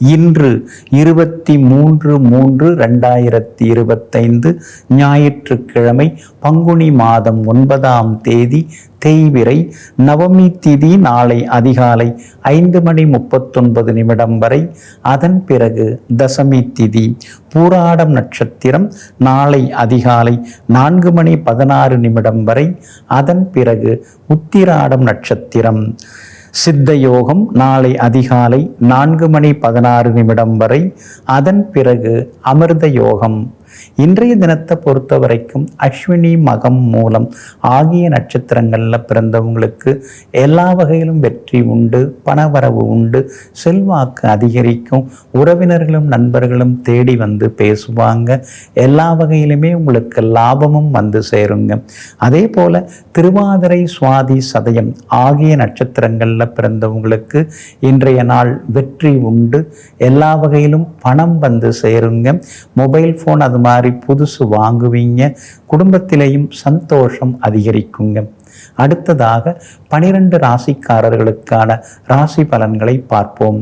இன்று இருபத்தி மூன்று மூன்று ரெண்டாயிரத்தி இருபத்தைந்து ஞாயிற்றுக்கிழமை பங்குனி மாதம் ஒன்பதாம் தேதி தேய்விரை நவமி திதி நாளை அதிகாலை ஐந்து மணி முப்பத்தொன்பது நிமிடம் வரை. அதன் பிறகு தசமி திதி. பூராடம் நட்சத்திரம் நாளை அதிகாலை நான்கு மணி பதினாறு நிமிடம் வரை. அதன் பிறகு உத்திராடம் நட்சத்திரம். சித்த யோகம் நாளை அதிகாலை நான்கு மணி பதினாறு நிமிடம் வரை. அதன் பிறகு அமிர்த யோகம் இன்றைய தினத்தை பொறுத்த வரைக்கும் அஸ்வினி மகம் மூலம் ஆகிய நட்சத்திரங்களில் பிறந்தவங்களுக்கு எல்லா வகையிலும் வெற்றி உண்டு பணவரவு உண்டு செல்வாக்கு அதிகரிக்கும். உறவினர்களும் நண்பர்களும் தேடி வந்து பேசுவாங்க. எல்லா வகையிலுமே உங்களுக்கு லாபமும் வந்து சேருங்க. அதே போல திருவாதிரை சுவாதி சதயம் ஆகிய நட்சத்திரங்களில் பிறந்தவங்களுக்கு இன்றைய நாள் வெற்றி உண்டு. எல்லா வகையிலும் பணம் வந்து சேருங்க. மொபைல் ஃபோன் அது மாதிரி புதுசு வாங்குவீங்க. குடும்பத்திலையும் சந்தோஷம் அதிகரிக்குங்க. அடுத்ததாக பனிரெண்டு ராசிக்காரர்களுக்கான ராசி பலன்களை பார்ப்போம்.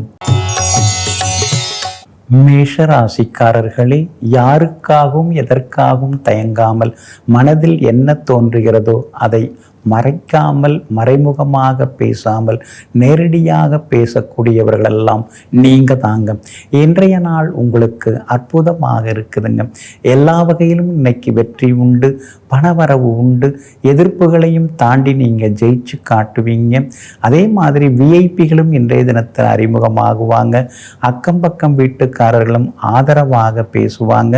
மேஷ ராசிக்காரர்களே யாருக்காகவும் எதற்காகவும் தயங்காமல் மனதில் என்ன தோன்றுகிறதோ அதை மறைக்காமல் மறைமுகமாக பேசாமல் நேரடியாக பேசக்கூடியவர்களெல்லாம் நீங்க தாங்க. இன்றைய நாள் உங்களுக்கு அற்புதமாக இருக்குதுங்க. எல்லா வகையிலும் இன்னைக்கு வெற்றி உண்டு பணவரவு உண்டு எதிர்ப்புகளையும் தாண்டி நீங்கள் ஜெயிச்சு காட்டுவீங்க. அதே மாதிரி விஐபிகளும் இன்றைய தினத்தில் அறிமுகமாகுவாங்க. அக்கம் பக்கம் வீட்டுக்காரர்களும் ஆதரவாக பேசுவாங்க.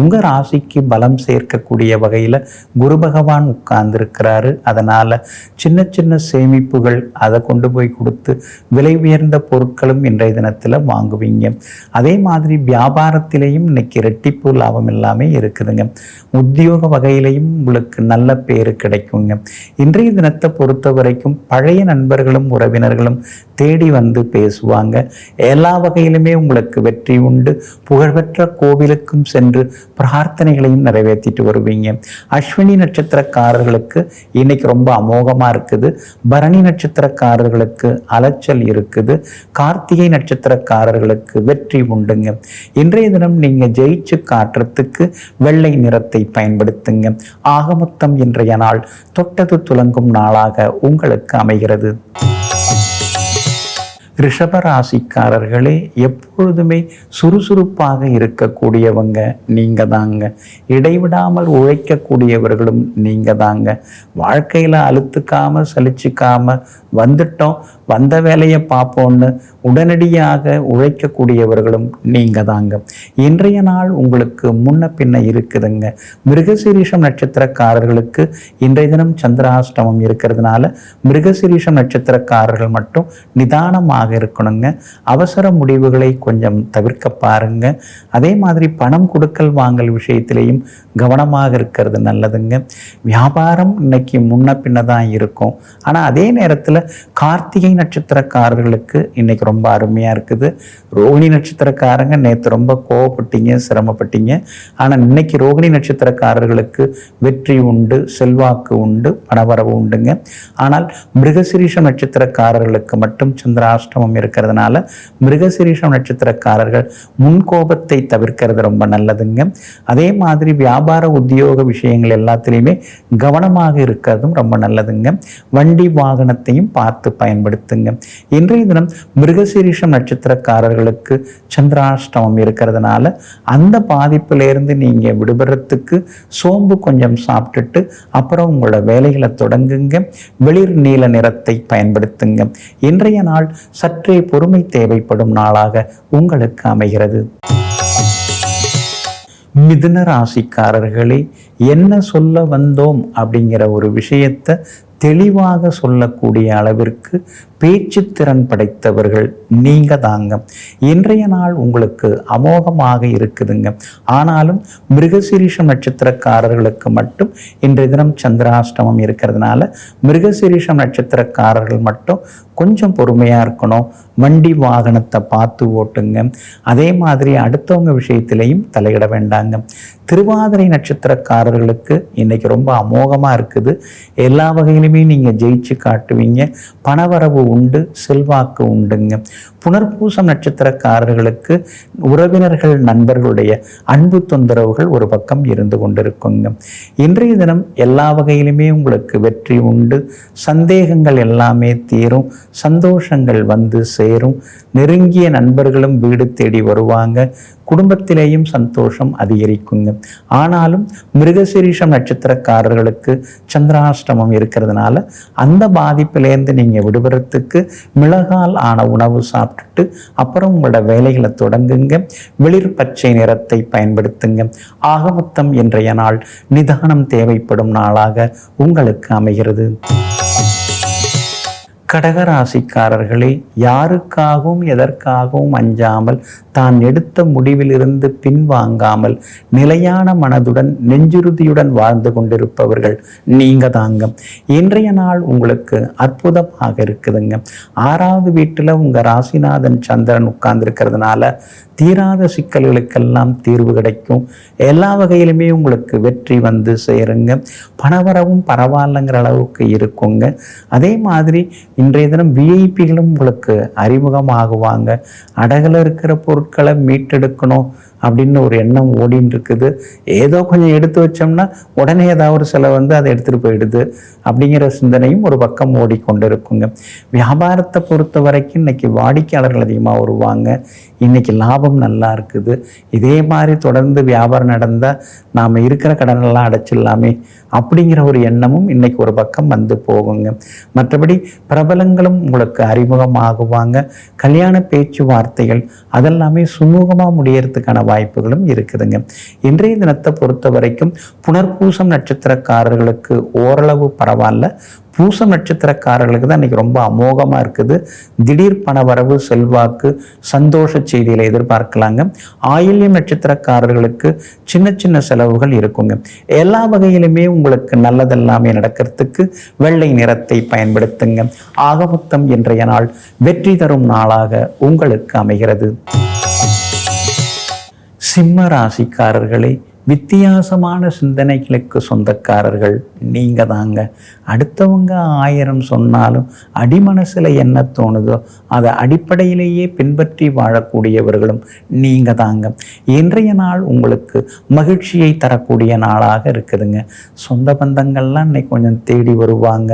உங்கள் ராசிக்கு பலம் சேர்க்கக்கூடிய வகையில் குரு பகவான் உட்கார்ந்துருக்கிறாரு. அதனால் சின்ன சின்ன சேமிப்புகள் அதை கொண்டு போய் கொடுத்து விலை உயர்ந்த பொருட்களும் இன்றைய தினத்தில் வாங்குவீங்க. அதே மாதிரி வியாபாரத்திலேயும் இன்னைக்கு ரெட்டிப்பு லாபம் எல்லாமே இருக்குதுங்க. உத்தியோக வகையிலையும் உங்களுக்கு நல்ல பேர் கிடைக்குங்க. இன்றைய தினத்தை பொறுத்த வரைக்கும் பழைய நண்பர்களும் உறவினர்களும் தேடி வந்து பேசுவாங்க. எல்லா வகையிலுமே உங்களுக்கு வெற்றி உண்டு. புகழ்பெற்ற கோவிலுக்கும் சென்று பிரார்த்தனைகளையும் நிறைவேற்றிட்டு வருவீங்க. அஸ்வினி நட்சத்திரக்காரர்களுக்கு இன்னைக்கு ரொம்ப அமோகமா இருக்குது. பரணி நட்சத்திரக்காரர்களுக்கு அலைச்சல் இருக்குது. கார்த்திகை நட்சத்திரக்காரர்களுக்கு வெற்றி உண்டுங்க. இன்றைய தினம் நீங்கள் ஜெயிச்சு காட்டுறதுக்கு வெள்ளை நிறத்தை பயன்படுத்துங்க. ஆகமொத்தம் இன்றைய நாள் தொட்டது துலங்கும் நாளாக உங்களுக்கு அமைகிறது. ரிஷபராசிக்காரர்களே எப்பொழுதுமே சுறுசுறுப்பாக இருக்கக்கூடியவங்க நீங்க தாங்க இடைவிடாமல் உழைக்கக்கூடியவர்களும் நீங்க தாங்க வாழ்க்கையில் அழுத்துக்காம சலிச்சுக்காம வந்துட்டோம். வந்த வேலையை பார்ப்போன்னு உடனடியாக உழைக்கக்கூடியவர்களும் நீங்கள் தாங்க இன்றைய நாள் உங்களுக்கு முன்ன பின்ன இருக்குதுங்க. மிருகசீரிஷம் நட்சத்திரக்காரர்களுக்கு இன்றைய தினம் சந்திராஷ்டமம் இருக்கிறதுனால மிருகசீரிஷம் நட்சத்திரக்காரர்கள் மட்டும் நிதானமாக இருக்கணுங்க. அவசர முடிவுகளை கொஞ்சம் தவிர்க்க பாருங்க. அதே மாதிரி பணம் கொடுக்கல் வாங்கல் விஷயத்திலையும் கவனமாக இருக்கிறது நல்லதுங்க. வியாபாரம் இன்னைக்கு முன்ன பின்ன தான் இருக்கும். ஆனால் அதே நேரத்தில் கார்த்திகை நட்சத்திரக்காரர்களுக்கு இன்னைக்கு ரொம்ப அருமையாக இருக்குது. ரோகிணி நட்சத்திரக்காரங்க நேற்று ரொம்ப கோவப்பட்டீங்க சிரமப்பட்டீங்க. ஆனால் இன்னைக்கு ரோகிணி நட்சத்திரக்காரர்களுக்கு வெற்றி உண்டு செல்வாக்கு உண்டு பணவரவு உண்டுங்க. ஆனால் மிருகசிரீஷ நட்சத்திரக்காரர்களுக்கு மட்டும் அஷ்டமம் இருக்கிறதுனால மிருகசிரீஷம் நட்சத்திரக்காரர்கள் முன்கோபத்தை தவிர்க்கிறது ரொம்ப நல்லதுங்க. அதே மாதிரி வியாபார உத்தியோக விஷயங்கள் எல்லாத்துலேயுமே கவனமாக இருக்கிறதும் ரொம்ப நல்லதுங்க. வண்டி வாகனத்தையும் பார்த்து பயன்படுத்துங்க. இன்றைய தினம் மிருகசீரிஷம் நட்சத்திரக்காரர்களுக்கு சந்திராஷ்டமம் இருக்கிறதுனால அந்த பாதிப்பிலிருந்து நீங்கள் விடுபடுறதுக்கு சோம்பு கொஞ்சம் சாப்பிட்டுட்டு அப்புறம் உங்களோட வேலைகளை தொடங்குங்க. வெளிர் நீல நிறத்தை பயன்படுத்துங்க. இன்றைய நாள் சற்றே பொறுமை தேவைப்படும் நாளாக உங்களுக்கு அமைகிறது. மிதுன ராசிக்காரர்களே என்ன சொல்ல வந்தோம் அப்படிங்கிற ஒரு விஷயத்தை தெளிவாக சொல்லக்கூடிய அளவிற்கு பேச்சு திறன் படைத்தவர்கள் நீங்க தாங்க. இன்றைய நாள் உங்களுக்கு அமோகமாக இருக்குதுங்க. ஆனாலும் மிருகசிரீஷ நட்சத்திரக்காரர்களுக்கு மட்டும் இன்றைய தினம் சந்திராஷ்டமம் இருக்கிறதுனால மிருகசிரீஷ நட்சத்திரக்காரர்கள் மட்டும் கொஞ்சம் பொறுமையாக இருக்கணும். வண்டி வாகனத்தை பார்த்து ஓட்டுங்க. அதே மாதிரி அடுத்தவங்க விஷயத்திலையும் தலையிட வேண்டாங்க. திருவாதிரை நட்சத்திரக்காரர்களுக்கு இன்றைக்கி ரொம்ப அமோகமாக இருக்குது. எல்லா வகையிலும் நீங்கள் ஜெயிச்சு காட்டுவீங்க. பணவரவு உண்டு செல்வாக்கு உண்டுங்க. புனர்பூசம் நட்சத்திரக்காரர்களுக்கு உறவினர்கள் நண்பர்களுடைய அன்பு தொந்தரவுகள் ஒரு பக்கம் இருந்து கொண்டிருக்குங்க. இன்றைய தினம் எல்லா வகையிலுமே உங்களுக்கு வெற்றி உண்டு. சந்தேகங்கள் எல்லாமே தீரும். சந்தோஷங்கள் வந்து சேரும். நெருங்கிய நண்பர்களும் வீடு தேடி வருவாங்க. குடும்பத்திலேயும் சந்தோஷம் அதிகரிக்குங்க. ஆனாலும் மிருகசிரீஷம் நட்சத்திரக்காரர்களுக்கு சந்திராஷ்டமம் இருக்கிறதுனால அந்த பாதிப்பிலேருந்து நீங்கள் விடுபடுறதுக்கு மிளகால் ஆன உணவு சாப்பிட்டுட்டு அப்புறம் உங்களோட வேலைகளை தொடங்குங்க. வெளிர் பச்சை நிறத்தை பயன்படுத்துங்க. ஆகமொத்தம் இன்றைய நாள் நிதானம் தேவைப்படும் நாளாக உங்களுக்கு அமைகிறது. கடகராசிக்காரர்களே யாருக்காகவும் எதற்காகவும் அஞ்சாமல் தான் எடுத்த முடிவிலிருந்து பின்வாங்காமல் நிலையான மனதுடன் நெஞ்சுறுதியுடன் வாழ்ந்து கொண்டிருப்பவர்கள் நீங்க தாங்க. இன்றைய நாள் உங்களுக்கு அற்புதமாக இருக்குதுங்க. ஆறாவது வீட்டில் உங்க ராசிநாதன் சந்திரன் உட்கார்ந்துருக்கிறதுனால தீராத சிக்கல்களுக்கெல்லாம் தீர்வு கிடைக்கும். எல்லா வகையிலுமே உங்களுக்கு வெற்றி வந்து சேருங்க. பணவரவும் பரவாயில்லைங்கிற அளவுக்கு இருக்குங்க. அதே மாதிரி இன்றைய தினம் விஐபிகளும் உங்களுக்கு அறிமுகமாகுவாங்க. அடகில் இருக்கிற பொருட்களை மீட்டெடுக்கணும் அப்படின்னு ஒரு எண்ணம் ஓடின்னு இருக்குது ஏதோ கொஞ்சம் எடுத்து வச்சோம்னா உடனே ஏதாவது ஒரு சில வந்து அதை எடுத்துகிட்டு போயிடுது அப்படிங்கிற சிந்தனையும் ஒரு பக்கம் ஓடிக்கொண்டு இருக்குங்க வியாபாரத்தை பொறுத்த வரைக்கும் இன்னைக்கு வாடிக்கையாளர்கள் அதிகமாக வருவாங்க. இன்னைக்கு லாபம் நல்லா இருக்குது. இதே மாதிரி தொடர்ந்து வியாபாரம் நடந்தால் நாம் இருக்கிற கடனெல்லாம் அடைச்சிடலாமே அப்படிங்கிற ஒரு எண்ணமும் இன்னைக்கு ஒரு பக்கம் வந்து போகுங்க. மற்றபடி பிரபல பிரபலங்களும் உங்களுக்கு அறிமுகமாகுவாங்க. கல்யாண பேச்சுவார்த்தைகள் அதெல்லாமே சுமூகமாக முடியறதுக்கான வாய்ப்புகளும் இருக்குதுங்க. இன்றைய தினத்தை பொறுத்த வரைக்கும் புனர்பூசம் நட்சத்திரக்காரர்களுக்கு ஓரளவு பரவாயில்ல. பூசம் நட்சத்திரக்காரர்களுக்கு தான் இன்னைக்கு ரொம்ப அமோகமாக இருக்குது. திடீர் பண வரவு செல்வாக்கு சந்தோஷ செய்திகளை எதிர்பார்க்கலாங்க. ஆயில்யம் நட்சத்திரக்காரர்களுக்கு சின்ன சின்ன செலவுகள் இருக்குங்க. எல்லா வகையிலுமே உங்களுக்கு நல்லதெல்லாமே நடக்கிறதுக்கு வெள்ளை நிறத்தை பயன்படுத்துங்க. ஆகமொத்தம் இன்றைய நாள் வெற்றி தரும் நாளாக உங்களுக்கு அமைகிறது. சிம்ம ராசிக்காரர்களை வித்தியாசமான சிந்தனைகளுக்கு சொந்தக்காரர்கள் நீங்கள் தாங்க. அடுத்தவங்க ஆயிரம் சொன்னாலும் அடிமனசில் என்ன தோணுதோ அதை அடிப்படையிலேயே பின்பற்றி வாழக்கூடியவர்களும் நீங்கள் தாங்க. இன்றைய நாள் உங்களுக்கு மகிழ்ச்சியை தரக்கூடிய நாளாக இருக்குதுங்க. சொந்த பந்தங்கள்லாம் இன்னைக்கு கொஞ்சம் தேடி வருவாங்க.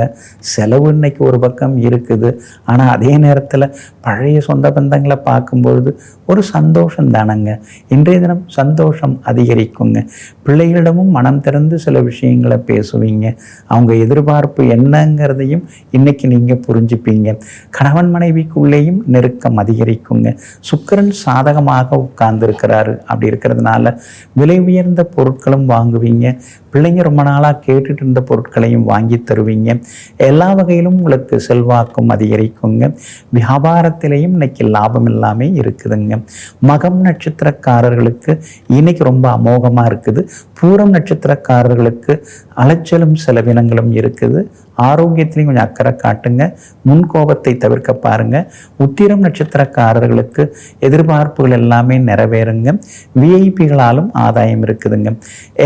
செலவு இன்னைக்கு ஒரு பக்கம் இருக்குது. ஆனால் அதே நேரத்தில் பழைய சொந்த பந்தங்களை பார்க்கும்பொழுது ஒரு சந்தோஷம் தானங்க. இன்றைய தினம் சந்தோஷம் அதிகரிக்குங்க. பிள்ளைகளிடமும் மனம் திறந்து சில விஷயங்களை பேசுவீங்க. அவங்க எதிர்பார்ப்பு என்னங்கிறதையும் இன்னைக்கு நீங்கள் புரிஞ்சுப்பீங்க. கணவன் மனைவிக்குள்ளேயும் நெருக்கம் அதிகரிக்குங்க. சுக்கரன் சாதகமாக உட்கார்ந்துருக்கிறாரு. அப்படி இருக்கிறதுனால விலை உயர்ந்த பொருட்களும் வாங்குவீங்க. பிள்ளைங்க ரொம்ப நாளாக கேட்டுட்டு இருந்த பொருட்களையும் வாங்கி தருவீங்க. எல்லா வகையிலும் உங்களுக்கு செல்வாக்கும் அதிகரிக்குங்க. வியாபாரத்திலையும் இன்னைக்கு லாபம் எல்லாமே இருக்குதுங்க. மகம் நட்சத்திரக்காரர்களுக்கு இன்னைக்கு ரொம்ப அமோகமாக இருக்குது. பூரம் நட்சத்திரக்காரர்களுக்கு அலைச்சலும் செலவினங்களும் இருக்குது. ஆரோக்கியத்திலையும் கொஞ்சம் அக்கறை காட்டுங்க. முன்கோபத்தை தவிர்க்க பாருங்க. உத்திரம் நட்சத்திரக்காரர்களுக்கு எதிர்பார்ப்புகள் எல்லாமே நிறைவேறுங்க. விஐபிகளாலும் ஆதாயம் இருக்குதுங்க.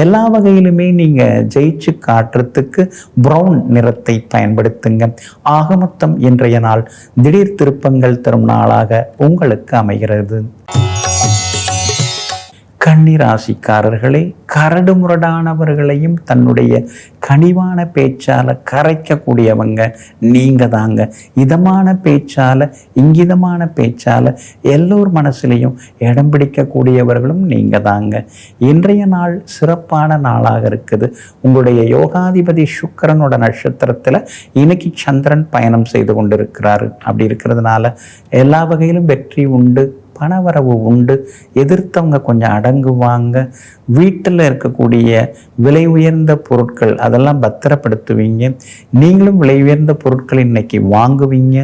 எல்லா வகையிலுமே நீங்கள் ஜெயிச்சு காட்டுறதுக்கு ப்ரௌன் நிறத்தை பயன்படுத்துங்க. ஆகமொத்தம் இன்றைய நாள் திடீர் திருப்பங்கள் தரும் நாளாக உங்களுக்கு அமைகிறது. கன்னிராசிக்காரர்களே கரடுமுரடானவர்களையும் தன்னுடைய கனிவான பேச்சால் கரைக்கக்கூடியவங்க நீங்கள் தாங்க. இதமான பேச்சால் இங்கிதமான பேச்சால் எல்லோர் மனசுலையும் இடம் பிடிக்கக்கூடியவர்களும் நீங்கள் தாங்க. இன்றைய நாள் சிறப்பான நாளாக இருக்குது. உங்களுடைய யோகாதிபதி சுக்கரனோட நட்சத்திரத்தில் இன்னைக்கு சந்திரன் பயணம் செய்து கொண்டிருக்கிறாரு. அப்படி இருக்கிறதுனால எல்லா வகையிலும் வெற்றி உண்டு. பணவரவு உண்டு. எதிர்த்தவங்க கொஞ்சம் அடங்குவாங்க. வீட்டில் இருக்கக்கூடிய விலை உயர்ந்த பொருட்கள் அதெல்லாம் பத்திரப்படுத்துவீங்க. நீங்களும் விலை உயர்ந்த பொருட்கள் இன்னைக்கு வாங்குவீங்க.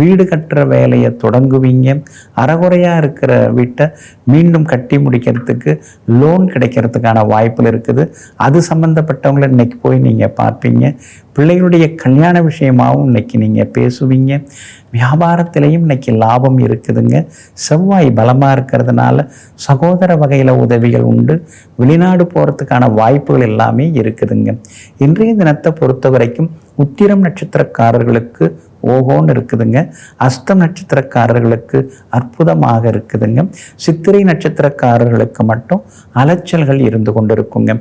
வீடு கட்டுற வேலையை தொடங்குவீங்க. அறகுறையாக இருக்கிற வீட்டை மீண்டும் கட்டி முடிக்கிறதுக்கு லோன் கிடைக்கிறதுக்கான வாய்ப்புகள் இருக்குது. அது சம்மந்தப்பட்டவங்களை இன்னைக்கு போய் நீங்கள் பார்ப்பீங்க. பிள்ளைகளுடைய கல்யாண விஷயமாகவும் இன்னைக்கு நீங்கள் பேசுவீங்க. வியாபாரத்திலையும் இன்னைக்கு லாபம் இருக்குதுங்க. செவ்வாய் பலமாக இருக்கிறதுனால சகோதர வகையில் உதவிகள் உண்டு. வெளிநாடு போகிறதுக்கான வாய்ப்புகள் எல்லாமே இருக்குதுங்க. இன்றைய தினத்தை பொறுத்த வரைக்கும் உத்திரம் நட்சத்திரக்காரர்களுக்கு ஓஹோன்னு இருக்குதுங்க. அஸ்தம் நட்சத்திரக்காரர்களுக்கு அற்புதமாக இருக்குதுங்க. சித்திரை நட்சத்திரக்காரர்களுக்கு மட்டும் அலைச்சல்கள் இருந்து கொண்டிருக்குங்க.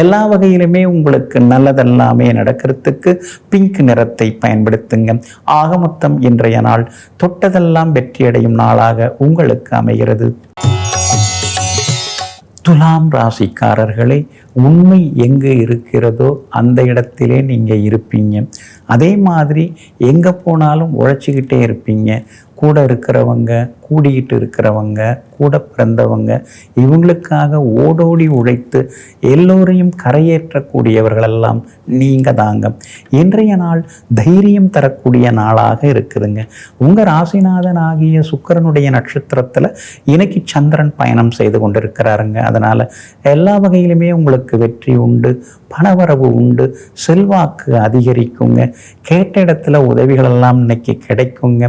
எல்லா வகையிலுமே உங்களுக்கு நல்லதெல்லாமே நடக்கிறதுக்கு பிங்க் நிறத்தை பயன்படுத்துங்க. ஆக மொத்தம் இன்றைய நாள் தொட்டதெல்லாம் வெற்றியடையும் நாளாக உங்களுக்கு அமைகிறது. துலாம் ராசிக்காரர்களே உண்மை எங்கே இருக்கிறதோ அந்த இடத்திலே நீங்கள் இருப்பீங்க. அதே மாதிரி எங்கே போனாலும் உழைச்சிக்கிட்டே இருப்பீங்க. கூட இருக்கிறவங்க கூடிக்கிட்டு இருக்கிறவங்க கூட பிறந்தவங்க இவங்களுக்காக ஓடோடி உழைத்து எல்லோரையும் கரையேற்றக்கூடியவர்களெல்லாம் நீங்கள் தாங்க. இன்றைய நாள் தைரியம் தரக்கூடிய நாளாக இருக்குதுங்க. உங்கள் ராசிநாதன் ஆகிய சுக்கரனுடைய நட்சத்திரத்தில் இன்னைக்கு சந்திரன் பயணம் செய்து கொண்டிருக்கிறாருங்க. அதனால் எல்லா வகையிலுமே உங்களுக்கு வெற்றி உண்டு பணவரவு உண்டு செல்வாக்கு அதிகரிக்குங்க. கேட்ட இடத்துல உதவிகளெல்லாம் இன்னைக்கு கிடைக்குங்க.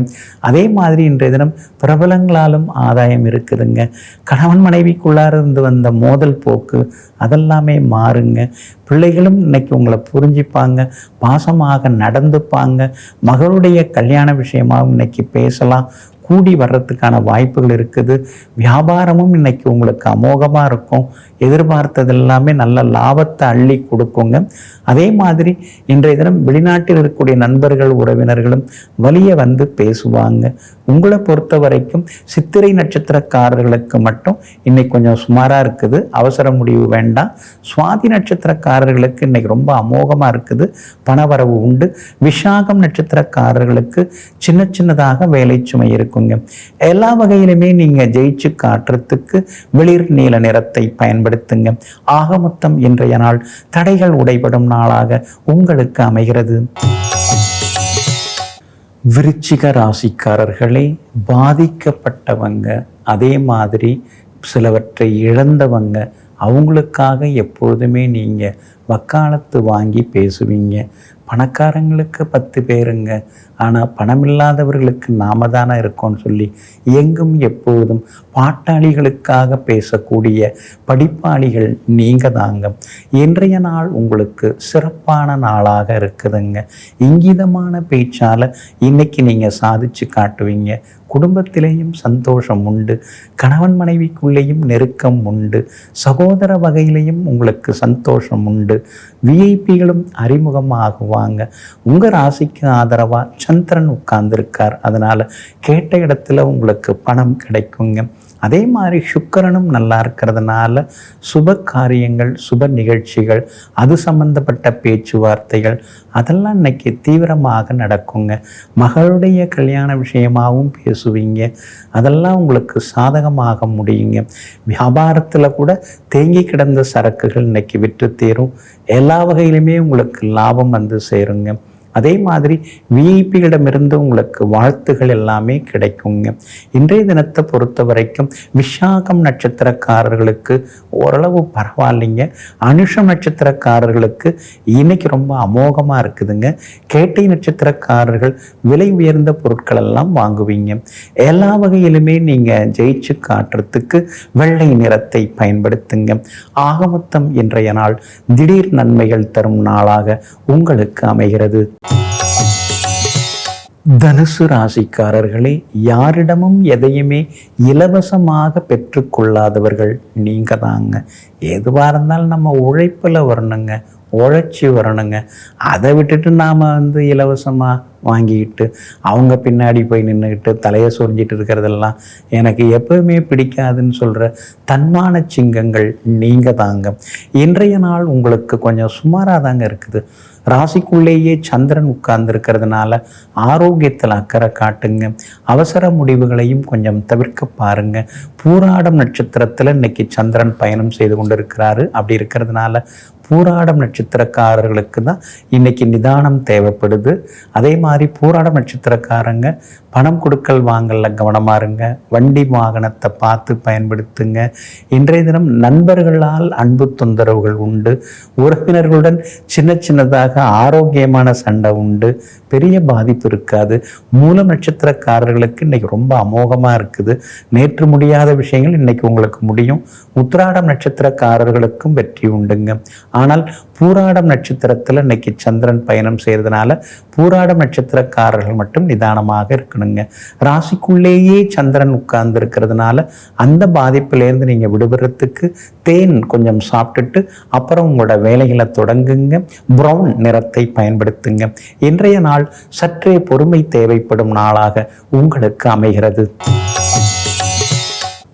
அதே மாதிரி இன்றைய தினம் பிரபல பிரபலங்களாலும் ஆதாயம் இருக்குதுங்க. கணவன் மனைவிக்குள்ளார இருந்து வந்த மோதல் போக்கு அதெல்லாமே மாறுங்க. பிள்ளைகளும் இன்னைக்கு உங்களை புரிஞ்சுப்பாங்க பாசமாக நடந்துப்பாங்க. மகளுடைய கல்யாண விஷயமாகவும் இன்னைக்கு பேசலாம். கூடி வர்றதுக்கான வாய்ப்புகள் இருக்குது. வியாபாரமும் இன்னைக்கு உங்களுக்கு அமோகமாக இருக்கும். எதிர்பார்த்தது எல்லாமே நல்ல லாபத்தை அள்ளி கொடுக்குங்க. அதே மாதிரி இன்றைய தினம் வெளிநாட்டில் இருக்கக்கூடிய நண்பர்கள் உறவினர்களும் வலிய வந்து பேசுவாங்க. உங்களை பொறுத்த வரைக்கும் சித்திரை நட்சத்திரக்காரர்களுக்கு மட்டும் இன்னைக்கு கொஞ்சம் சுமாராக இருக்குது. அவசர முடிவு வேண்டாம். சுவாதி நட்சத்திரக்காரர்களுக்கு இன்னைக்கு ரொம்ப அமோகமாக இருக்குது. பணவரவு உண்டு. விஷாகம் நட்சத்திரக்காரர்களுக்கு சின்ன சின்னதாக வேலை சுமை இருக்குங்க எல்லா வகையிலுமே நீங்கள் ஜெயிச்சு காட்டுறதுக்கு வெளிர் நீல நிறத்தை பயன்படுத்துங்க. ஆக மொத்தம் இன்றைய நாள் தடைகள் உடைபடும் நாளாக உங்களுக்கு அமைகிறது. விருச்சிக ராசிக்காரர்களே பாதிக்கப்பட்டவங்க அதே மாதிரி சிலவற்றை இழந்தவங்க அவங்களுக்காக எப்பொழுதுமே நீங்கள் வக்காலத்து வாங்கி பேசுவீங்க. பணக்காரங்களுக்கு பத்து பேருங்க. ஆனால் பணமில்லாதவர்களுக்கு நாம தானே இருக்கோம்னு சொல்லி எங்கும் எப்பொழுதும் பாட்டாளிகளுக்காக பேசக்கூடிய படிப்பாளிகள் நீங்கள் தாங்க இன்றைய நாள் உங்களுக்கு சிறப்பான நாளாக இருக்குதுங்க. இங்கிதமான பேச்சால் இன்னைக்கு நீங்கள் சாதிச்சு காட்டுவீங்க. குடும்பத்திலேயும் சந்தோஷம் உண்டு. கணவன் மனைவிக்குள்ளேயும் நெருக்கம் உண்டு. சகோதர வகையிலையும் உங்களுக்கு சந்தோஷம் உண்டு. விஐபிகளும் அறிமுகமாகுவாங்க. உங்கள் ராசிக்கு ஆதரவாக சந்திரன் உட்கார்ந்துருக்கார். அதனால் கேட்ட இடத்துல உங்களுக்கு பணம் கிடைக்குங்க. அதே மாதிரி சுக்கரனும் நல்லா இருக்கிறதுனால சுப காரியங்கள் சுப நிகழ்ச்சிகள் அது சம்பந்தப்பட்ட பேச்சுவார்த்தைகள் அதெல்லாம் இன்னைக்கு தீவிரமாக நடக்குங்க. மகளுடைய கல்யாண விஷயமாகவும் பேசுவீங்க. அதெல்லாம் உங்களுக்கு சாதகமாக முடியுங்க. வியாபாரத்தில் கூட தேங்கி கிடந்த சரக்குகள் இன்னைக்கு விற்று தீரும். எல்லா வகையிலுமே உங்களுக்கு லாபம் வந்து சேருங்க. அதே மாதிரி விஐபிகளிடமிருந்து உங்களுக்கு வாழ்த்துகள் எல்லாமே கிடைக்குங்க. இன்றைய தினத்தை பொறுத்த வரைக்கும் விஷாகம் நட்சத்திரக்காரர்களுக்கு ஓரளவு பரவாயில்லைங்க. அனுஷம் நட்சத்திரக்காரர்களுக்கு இன்னைக்கு ரொம்ப அமோகமாக இருக்குதுங்க. கேட்டை நட்சத்திரக்காரர்கள் விலை உயர்ந்த பொருட்கள் எல்லாம் வாங்குவீங்க. எல்லா வகையிலுமே நீங்கள் ஜெயிச்சு காட்டுறதுக்கு வெள்ளை நிறத்தை பயன்படுத்துங்க. ஆகமொத்தம் இன்றைய நாள் திடீர் நன்மைகள் தரும் நாளாக உங்களுக்கு அமைகிறது. தனுசு ராசிக்காரர்களே யாரிடமும் எதையுமே இலவசமாக பெற்றுக்கொள்ளாதவர்கள் நீங்க தாங்க எதுவாக இருந்தாலும் நம்ம உழைப்பில் வரணுங்க உழைச்சி வரணுங்க. அதை விட்டுட்டு நாம் வந்து இலவசமாக வாங்கிக்கிட்டு அவங்க பின்னாடி போய் நின்றுக்கிட்டு தலையை சொரிஞ்சிட்டு இருக்கிறதெல்லாம் எனக்கு எப்பவுமே பிடிக்காதுன்னு சொல்கிற தன்மான சிங்கங்கள் நீங்கள் தாங்க. இன்றைய நாள் உங்களுக்கு கொஞ்சம் சுமாராக தாங்க இருக்குது. ராசிக்குள்ளேயே சந்திரன் உட்கார்ந்துருக்கிறதுனால ஆரோக்கியத்தில் அக்கறை காட்டுங்க. அவசர முடிவுகளையும் கொஞ்சம் தவிர்க்க பாருங்க. பூராடம் நட்சத்திரத்தில் இன்னைக்கு சந்திரன் பயணம் செய்து கொண்டிருக்கிறாரு. அப்படி இருக்கிறதுனால பூராடம் நட்சத்திரக்காரர்களுக்கு தான் இன்னைக்கு நிதானம் தேவைப்படுது. அதே மாதிரி போராட நட்சத்திரக்காரங்க பணம் கொடுக்கல் வாங்கல கவனமாக இருங்க. வண்டி வாகனத்தை பார்த்து பயன்படுத்துங்க. இன்றைய தினம் நண்பர்களால் அன்பு தொந்தரவுகள் உண்டு. உறவினர்களுடன் சின்ன சின்னதாக ஆரோக்கியமான சண்டை உண்டு. பெரிய பாதிப்பு இருக்காது. மூல நட்சத்திரக்காரர்களுக்கு இன்னைக்கு ரொம்ப அமோகமாக இருக்குது. நேற்று முடியாத விஷயங்கள் இன்னைக்கு உங்களுக்கு முடியும். உத்திராடம் நட்சத்திரக்காரர்களுக்கும் வெற்றி உண்டுங்க. ஆனால் பூராடம் நட்சத்திரத்தில் இன்னைக்கு சந்திரன் பயணம் செய்யறதுனால பூராடம் நட்சத்திரக்காரர்கள் மட்டும் நிதானமாக இருக்கணுங்க. ராசிக்குள்ளேயே சந்திரன் உட்கார்ந்து இருக்கிறதுனால அந்த பாதிப்பிலேருந்து நீங்கள் விடுபடுறதுக்கு தேன் கொஞ்சம் சாப்பிட்டுட்டு அப்புறம் உங்களோட வேலைகளை தொடங்குங்க. ப்ரௌன் நிறத்தை பயன்படுத்துங்க. இன்றைய நாள் சற்றே பொறுமை தேவைப்படும் நாளாக உங்களுக்கு அமைகிறது.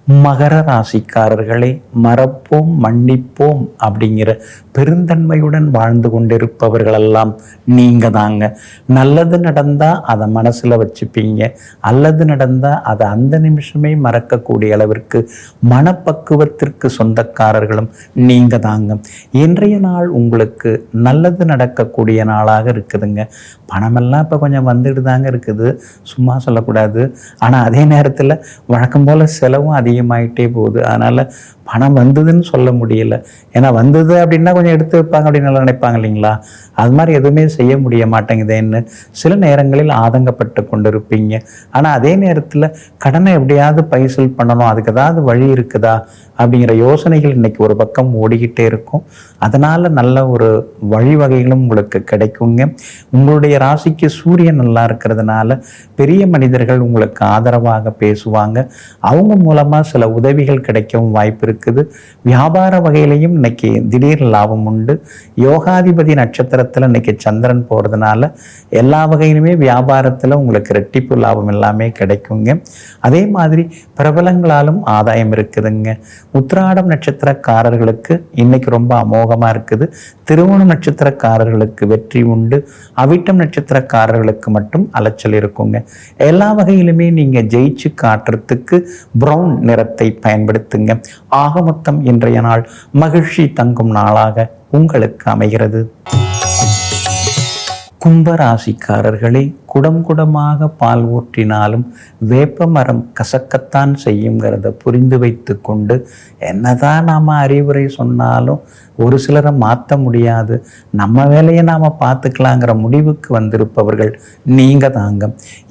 மகர ராசிக்காரர்களை மறப்போம் மன்னிப்போம் அப்படிங்கிற பெருந்தன்மையுடன் வாழ்ந்து கொண்டிருப்பவர்களெல்லாம் நீங்கள் தாங்க. நல்லது நடந்தால் அதை மனசில் வச்சுப்பீங்க. அல்லது நடந்தால் அதை அந்த நிமிஷமே மறக்கக்கூடிய அளவிற்கு மனப்பக்குவத்திற்கு சொந்தக்காரர்களும் நீங்கள் தாங்க. இன்றைய நாள் உங்களுக்கு நல்லது நடக்கக்கூடிய நாளாக இருக்குதுங்க. பணமெல்லாம் இப்போ கொஞ்சம் வந்துட்டு தாங்க இருக்குது. சும்மா சொல்லக்கூடாது. ஆனால் அதே நேரத்தில் வழக்கம் போல் செலவும் அதிகம் அதிகமாகிட்டே போகுது. அதனால் பணம் வந்ததுன்னு சொல்ல முடியல. ஏன்னா வந்தது அப்படின்னா கொஞ்சம் எடுத்து வைப்பாங்க அப்படின்னு நல்லா நினைப்பாங்க இல்லைங்களா? அது மாதிரி எதுவுமே செய்ய முடிய மாட்டேங்குதேன்னு சில நேரங்களில் ஆதங்கப்பட்டு கொண்டிருப்பீங்க. ஆனால் அதே நேரத்தில் கடனை எப்படியாவது பைசல் பண்ணணும். அதுக்கு ஏதாவது வழி இருக்குதா? அப்படிங்கிற யோசனைகள் இன்னைக்கு ஒரு பக்கம் ஓடிக்கிட்டே இருக்கும். அதனால் நல்ல ஒரு வழிவகைகளும் உங்களுக்கு கிடைக்குங்க. உங்களுடைய ராசிக்கு சூரியன் நல்லா இருக்கிறதுனால பெரிய மனிதர்கள் உங்களுக்கு ஆதரவாக பேசுவாங்க. அவங்க மூலமாக சில உதவிகள் கிடைக்கவும் வாய்ப்பு இருக்குது. வியாபார வகையிலையும் இன்னைக்கு திடீர் லாபம் உண்டு. யோகாதிபதி நட்சத்திரத்தில் இன்னைக்கு சந்திரன் போகிறதுனால எல்லா வகையிலுமே வியாபாரத்தில் உங்களுக்கு ரெட்டிப்பு லாபம் எல்லாமே கிடைக்குங்க. அதே மாதிரி பிரபலங்களாலும் ஆதாயம் இருக்குதுங்க. உத்திராடம் நட்சத்திரக்காரர்களுக்கு இன்னைக்கு ரொம்ப அமோகமாக இருக்குது. திருவோணம் நட்சத்திரக்காரர்களுக்கு வெற்றி உண்டு. அவிட்டம் நட்சத்திரக்காரர்களுக்கு மட்டும் அலைச்சல் இருக்குங்க. எல்லா வகையிலுமே நீங்கள் ஜெயிச்சு காட்டுறதுக்கு ப்ரௌன் நேரத்தை பயன்படுத்துங்க. ஆக மொத்தம் இன்றைய நாள் மகிழ்ச்சி தங்கும் நாளாக உங்களுக்கு அமைகிறது. கும்பராசிக்காரர்களே குடம் குடமாக பால் ஊற்றினாலும் வேப்ப மரம் கசக்கத்தான் செய்யுங்கிறத புரிந்து வைத்து கொண்டு என்னதான் நாம் அறிவுரை சொன்னாலும் ஒரு சிலரை மாற்ற முடியாது. நம்ம வேலையை நாம் பார்த்துக்கலாங்கிற முடிவுக்கு வந்திருப்பவர்கள் நீங்கள் தாங்க.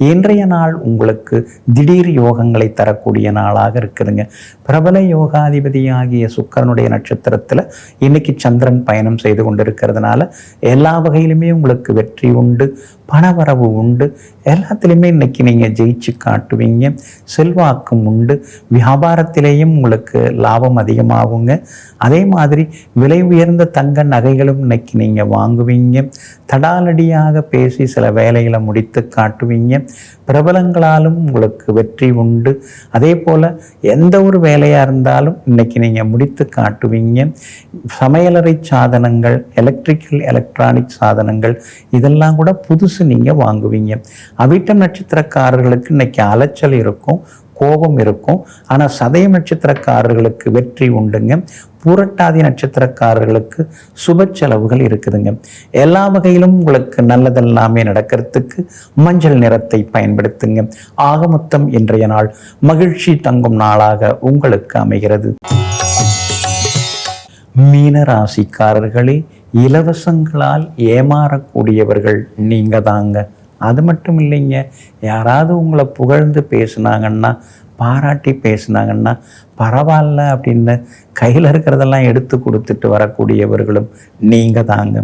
இன்றைய நாள் உங்களுக்கு திடீர் யோகங்களை தரக்கூடிய நாளாக இருக்குதுங்க பிரபல யோகாதிபதியாகிய சுக்கரனுடைய நட்சத்திரத்தில் இன்னைக்கு சந்திரன் பயணம் செய்து கொண்டிருக்கிறதுனால எல்லா வகையிலுமே உங்களுக்கு வெற்றி வெற்றி உண்டு பணவரவு உண்டு. எல்லாத்துலேயுமே இன்றைக்கி நீங்கள் ஜெயிச்சு காட்டுவீங்க. செல்வாக்கும் உண்டு. வியாபாரத்திலேயும் உங்களுக்கு லாபம் அதிகமாகுங்க. அதே மாதிரி விலை உயர்ந்த தங்க நகைகளும் இன்னைக்கு நீங்கள் வாங்குவீங்க. தடாலடியாக பேசி சில வேலைகளை முடித்து காட்டுவீங்க. பிரபலங்களாலும் உங்களுக்கு வெற்றி உண்டு. அதே போல் எந்த ஒரு வேலையாக இருந்தாலும் இன்றைக்கி நீங்கள் முடித்து காட்டுவீங்க. சமையலறை சாதனங்கள் எலக்ட்ரிக்கல் எலக்ட்ரானிக் சாதனங்கள் இதெல்லாம் கூட புதுசு நீங்கள் வாங்குவீங்க. அவிட்டம் நட்சத்திரக்காரர்களுக்கு இன்னைக்கு அலைச்சல் இருக்கும் கோபம் இருக்கும். ஆனால் சதய நட்சத்திரக்காரர்களுக்கு வெற்றி உண்டுங்க. பூரட்டாதி நட்சத்திரக்காரர்களுக்கு சுப செலவுகள் இருக்குதுங்க. எல்லா வகையிலும் உங்களுக்கு நல்லதெல்லாமே நடக்கிறதுக்கு மஞ்சள் நிறத்தை பயன்படுத்துங்க. ஆகமொத்தம் இன்றைய நாள் மகிழ்ச்சி தங்கும் நாளாக உங்களுக்கு அமைகிறது. மீன ராசிக்காரர்களே இலவசங்களால் ஏமாறக்கூடியவர்கள் நீங்க தாங்க அது மட்டும் இல்லைங்க. யாராவது உங்களை புகழ்ந்து பேசுனாங்கன்னா பாராட்டி பேசுனாங்கன்னா பரவாயில்ல அப்படின்னு கையில் இருக்கிறதெல்லாம் எடுத்து கொடுத்துட்டு வரக்கூடியவர்களும் நீங்கள் தாங்க.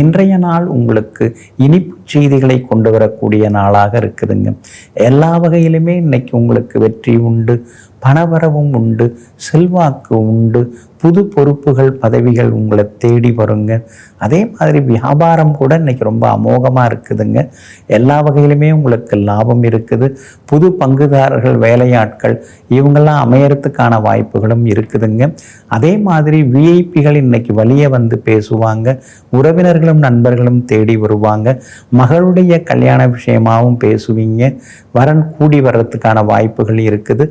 இன்றைய நாள் உங்களுக்கு இனிப்பு செய்திகளை கொண்டு வரக்கூடிய நாளாக இருக்குதுங்க. எல்லா வகையிலுமே இன்றைக்கி உங்களுக்கு வெற்றி உண்டு. பணவரவும் உண்டு செல்வாக்கு உண்டு புது பொறுப்புகள் பதவிகள் உங்களை தேடி வருங்க. அதே மாதிரி வியாபாரம் கூட இன்னைக்கு ரொம்ப அமோகமாக இருக்குதுங்க. எல்லா வகையிலுமே உங்களுக்கு லாபம் இருக்குது. புது பங்குதாரர்கள் வேலையாட்கள் இவங்கெல்லாம் அமையறதுக்கான வாய்ப்புகளும் இருக்குதுங்க. அதே மாதிரி விஐபிகள் இன்னைக்கு வழியே வந்து பேசுவாங்க. உறவினர்களும் நண்பர்களும் தேடி வருவாங்க. மகளுடைய கல்யாண விஷயமாகவும் பேசுவீங்க. வரன் கூடி வர்றதுக்கான வாய்ப்புகள் இருக்குது.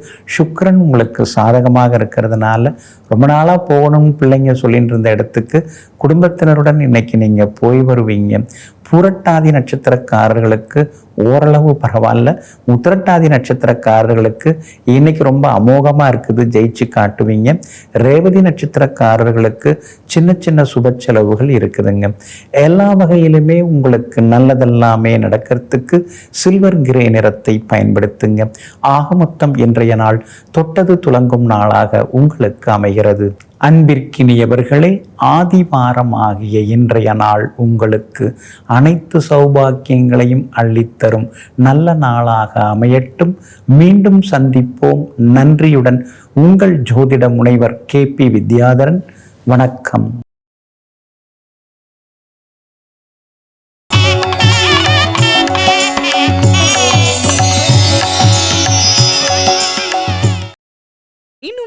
சுக்கரன் உங்களுக்கு சாதகமாக இருக்கிறதுனால ரொம்ப நாளாக போகணும்னு பிள்ளைங்க சொல்லிட்டு இருந்த இடத்துக்கு குடும்பத்தினருடன் இன்னைக்கு நீங்கள் போய் வருவீங்க. புரட்டாதி நட்சத்திரக்காரர்களுக்கு ஓரளவு பரவாயில்ல. உத்திரட்டாதி நட்சத்திரக்காரர்களுக்கு இன்னைக்கு ரொம்ப அமோகமாக இருக்குது ஜெயிச்சு காட்டுவீங்க. ரேவதி நட்சத்திரக்காரர்களுக்கு சின்ன சின்ன சுப செலவுகள் இருக்குதுங்க. எல்லா வகையிலுமே உங்களுக்கு நல்லதெல்லாமே நடக்கிறதுக்கு சில்வர் கிரே நிறத்தை பயன்படுத்துங்க. ஆக மொத்தம் இன்றைய நாள் தொட்டது துலங்கும் நாளாக உங்களுக்கு அமைகிறது. அன்பிற்கினியவர்களே ஆதிவாரமாகிய இன்றைய நாள் உங்களுக்கு அனைத்து சௌபாக்கியங்களையும் அள்ளித்தரும். நல்ல நாளாக அமையட்டும். மீண்டும் சந்திப்போம். நன்றியுடன் உங்கள் ஜோதிட முனைவர் கே பி வித்யாதரன். வணக்கம்.